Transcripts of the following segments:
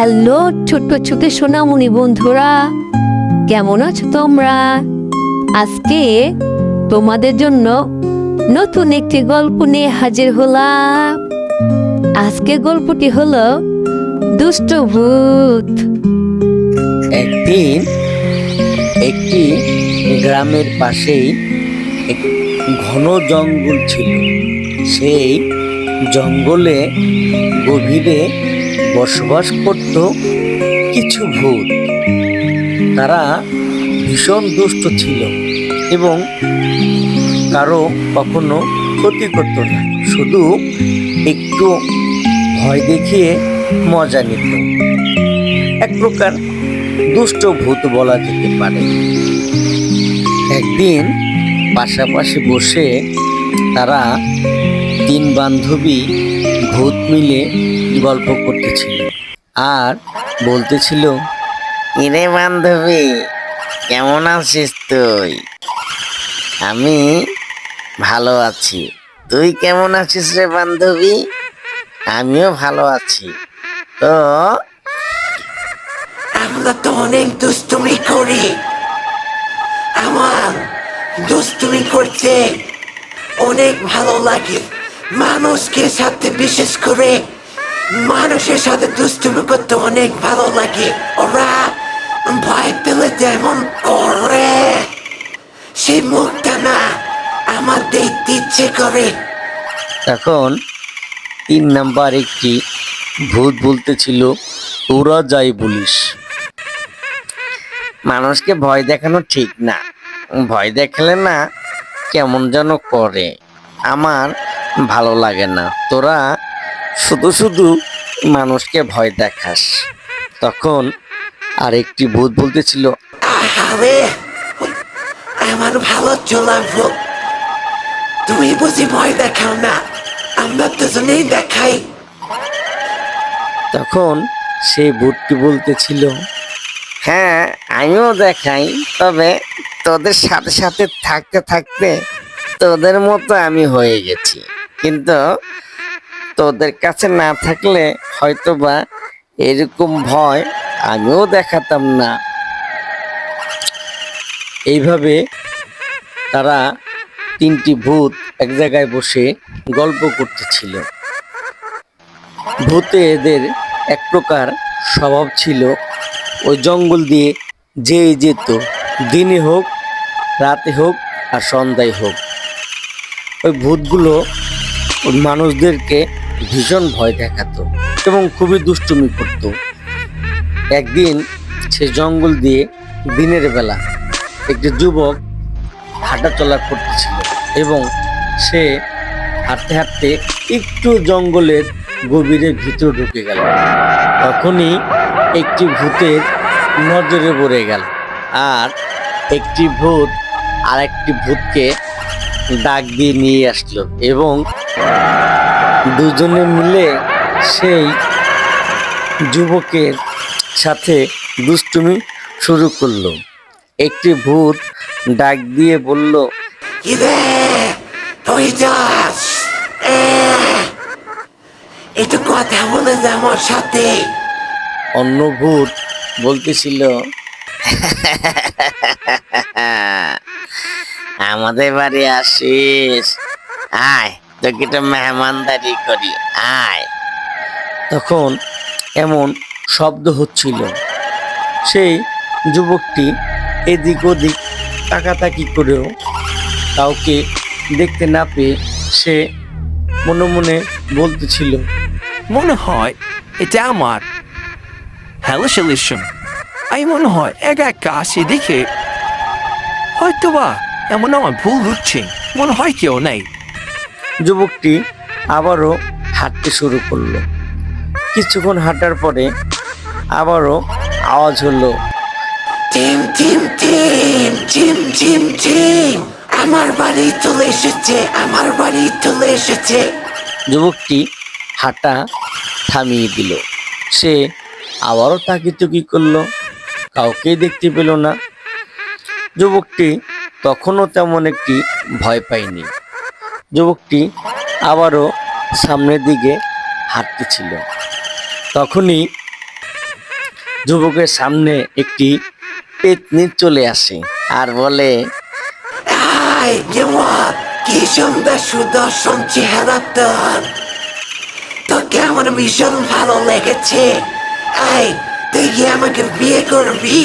Hello, ছোট্ট ছোট সোনামণি বন্ধুরা। কেমন আছো তোমরা? আজকে তোমাদের জন্য নতুন একটি গল্প নিয়ে হাজির হলাম। আজকে গল্পটি হলো দুষ্ট ভূত। একদিন একটি গ্রামের পাশেই এক ঘন জঙ্গল ছিল। সেই জঙ্গলে গভীরে বসবাস করত কিছু ভূত। তারা ভীষণ দুষ্ট ছিল এবং কারও কখনো ক্ষতি করত না। শুধু একটু ভয় দেখিয়ে মজা নিত। এক প্রকার দুষ্ট ভূত বলা যেতে পারে। একদিন পাশাপাশি বসে তারা তিন বান্ধবী ভূত মিলে গল্প করতেছিল। আর বলতেছিল ইরে বান্ধবী কেমন আছিস তুই? আমি ভালো আছি। তুই কেমন আছিস রে বান্ধবী? আমিও ভালো আছি। তো? আমরা তো অনেক দুষ্টুমি করি। আমার দুষ্টুমি করতে অনেক ভালো লাগে। মানুষকে সাথে, বিশেষ করে মানুষের সাথে দুষ্টুমি করতে অনেক ভালো লাগে। ওরা ভয় পেলে যেমন করে। সেই মুখটা না আমার দেখতে ইচ্ছে করে। তখন তিন নাম্বার একটি ভূত বলতেছিল তোরা যাই বলিস। মানুষকে ভয় দেখানো ঠিক না। ভয় দেখালে না কেমন যেন করে। আমার ভালো লাগে না। তোরা শুধু শুধু মানুষকে ভয় দেখাস। তখন আর আরেকটি ভূত বলতেছিল আরে আমার ভালো চলাবো তুমি বুঝি ভয় দেখাও না আমরা দুজনেই দেখাই। তখন সেই ভূতটি বলতেছিল হ্যাঁ আমিও দেখাই তবে তোদের সাথে সাথে থাকতে থাকতে তোদের মতো আমি হয়ে গেছি। কিন্তু তোদের কাছে না থাকলে হয়তো বা এরকম ভয় আমিও দেখাতাম না। এইভাবে তারা তিনটি ভূত এক জায়গায় বসে গল্প করতেছিল। ভূতে এদের এক প্রকার স্বভাব ছিল, ওই জঙ্গল দিয়ে যে যেত, দিনে হোক, রাতে হোক আর সন্ধ্যায় হোক। ওই ভূতগুলো মানুষদেরকে ভীষণ ভয় দেখাতো এবং খুবই দুষ্টুমি করত। একদিন সে জঙ্গল দিয়ে দিনের বেলা একটি যুবক হাঁটাচলা করতেছিল এবং সে হাঁটতে হাঁটতে একটু জঙ্গলের গভীরে ভিতরে ঢুকে গেল। তখনই একটি ভূতের নজরে পড়ে গেল আর একটি ভূত আর একটি ভূতকে ডাক দিয়ে নিয়ে আসলো এবং দুজনে মিলে সেই যুবকের সাথে দুষ্টুমি শুরু করল। একটি ভূত ডাক দিয়ে বলল! একটু কথা বলে আমার সাথে। অন্য ভূত বলতেছিল আমাদের বাড়ি আসিস? আয় তোকে তো মেহমানদারি করি, আয়। তখন এমন শব্দ হচ্ছিল। সেই যুবকটি এদিক ওদিক তাকাতাকি করেও কাউকে দেখতে না পেয়ে সে মনে মনে বলতেছিল, মনে হয় এটা আমার। হ্যালো সলিউশন আমি মনে হয় একা একা আসি দেখে হয়তো বা এমন আমার ভুল হচ্ছে। মনে হয় কেউ নেই। যুবকটি আবারও হাঁটতে শুরু করল। কিছুক্ষণ হাঁটার পরে আবারও আওয়াজ হলো টিম টিম টিম টিম টিম টিম। আমার বাড়ি চলে এসেছে আমার বাড়ি চলে এসেছে। যুবকটি হাঁটা থামিয়ে দিল। সে আবারও তাকিতুকি করল কাউকেই দেখতে পেল না। যুবকটি তখনও তেমন একটি ভয় পায়নি। যুবকটি আবারও সামনের দিকে হাঁটতেছিল। তখনই যুবকের সামনে একটি পেতনি চলে আসে আর বলে কি সুন্দর সুদর্শন চেহারা তোর। তোকে আমার ভীষণ ভালো লেগেছে। আয় তুই কি আমাকে বিয়ে করবি।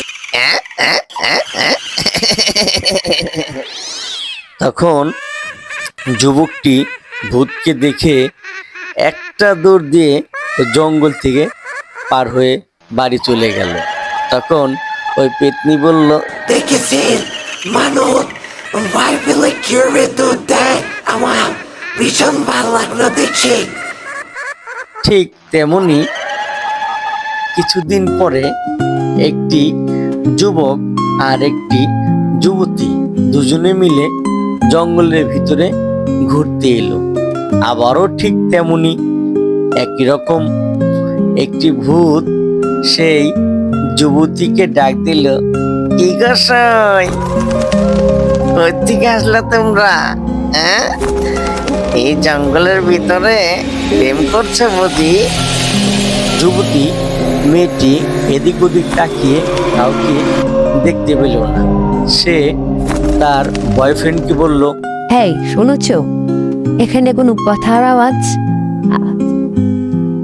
তখন যুবকটি ভূতকে দেখে একটা দৌড় দিয়ে জঙ্গল থেকে পার হয়ে বাড়ি চলে গেল। তখন ওই পেতনি বলল দেখেছেন মানুষ বাইবেলে কীভাবে দুধ দেয় আমার ভীষণ ভালো লাগল দেখছি ঠিক তেমনি কিছুদিন পরে একটি যুবক আর একটি যুবতী দুজনে মিলে জঙ্গলের ভিতরে ঘুরতে এলো। আবারও ঠিক তেমনি একই রকম। একটি ভূত সেই যুবতীকে ডাক দিল, কি গোসাই কোথেকে আসলে তোমরা? হ্যাঁ? এই জঙ্গলের ভিতরে প্রেম করছে বুঝি? যুবতী মেয়েটি এদিক ওদিক তাকিয়ে কাউকে দেখতে পেল না। সে তার বয়ফ্রেন্ডকে বলল হেই শুনেছ? এখানে কোনো কথার আওয়াজ?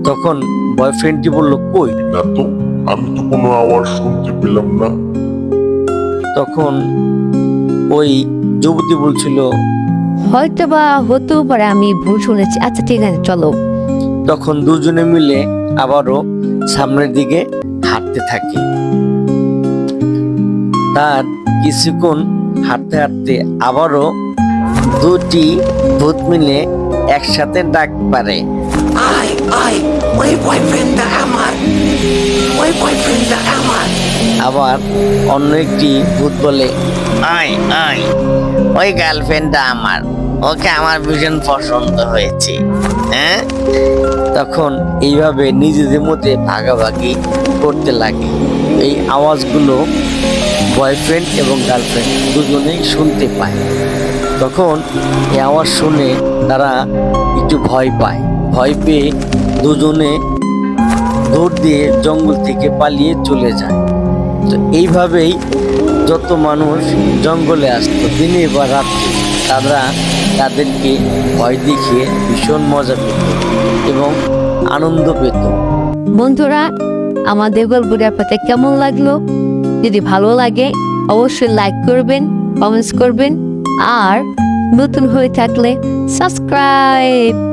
তখন বয়ফ্রেন্ডটি বলল কই? না তো আমি তো কোনো আওয়াজ শুনতে পেলাম না। তখন ওই যুবতী বলছিল হয়তো বা হতেও পারে আমি ভুল শুনেছি। আচ্ছা ঠিক আছে চলো। তখন দুজনে মিলে আবারও সামনের দিকে হাঁটতে থাকে। তার কিছুক্ষণ হাঁটতে হাঁটতে আবারও দুটি ভূত মিলে একসাথে ডাক পারে। আয় আয় ওই বয়ফ্রেন্ডটা আমার ওই বয়ফ্রেন্ডটা আমার আবার অন্য একটি ভূত বলে আয় আয় ওই গার্লফ্রেন্ডটা আমার। ওকে আমার ভীষণ পছন্দ হয়েছে। হ্যাঁ? তখন এইভাবে নিজেদের মধ্যে ভাগাভাগি করতে লাগে। এই আওয়াজগুলো বয়ফ্রেন্ড এবং গার্লফ্রেন্ড দুজনেই শুনতে পায়। তখন এই আওয়াজ শুনে তারা একটু ভয় পায়। ভয় পেয়ে দুজনে দৌড় দিয়ে জঙ্গল থেকে পালিয়ে চলে যায়। তো এইভাবেই যত মানুষ জঙ্গলে আসতো দিনে বা রাত্রে, তারা তাদেরকে ভয় দেখিয়ে ভীষণ মজা পেত এবং আনন্দ পেত। বন্ধুরা আমাদের গল্পটা আপনাদের কেমন লাগল? যদি ভালো লাগে, অবশ্যই লাইক করবেন কমেন্টস করবেন। আর নতুন হয়ে থাকলে সাবস্ক্রাইব।